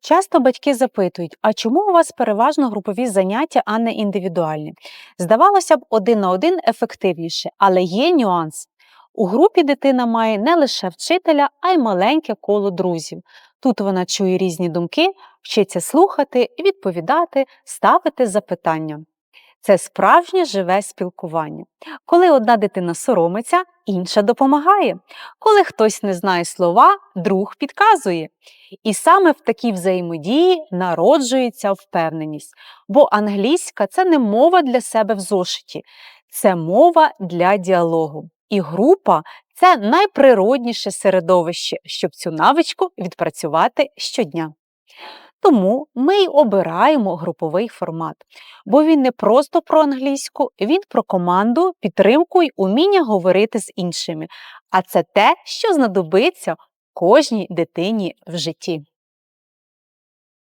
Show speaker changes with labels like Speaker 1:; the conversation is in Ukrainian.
Speaker 1: Часто батьки запитують, а чому у вас переважно групові заняття, а не індивідуальні? Здавалося б, один на один ефективніше, але є нюанс. У групі дитина має не лише вчителя, а й маленьке коло друзів. Тут вона чує різні думки, вчиться слухати, відповідати, ставити запитання. Це справжнє живе спілкування. Коли одна дитина соромиться, інша допомагає. Коли хтось не знає слова, друг підказує. І саме в такій взаємодії народжується впевненість, бо англійська це не мова для себе в зошиті, це мова для діалогу. І група це найприродніше середовище, щоб цю навичку відпрацювати щодня. Тому ми й обираємо груповий формат, бо він не просто про англійську, він про команду, підтримку й уміння говорити з іншими. А це те, що знадобиться кожній дитині в житті.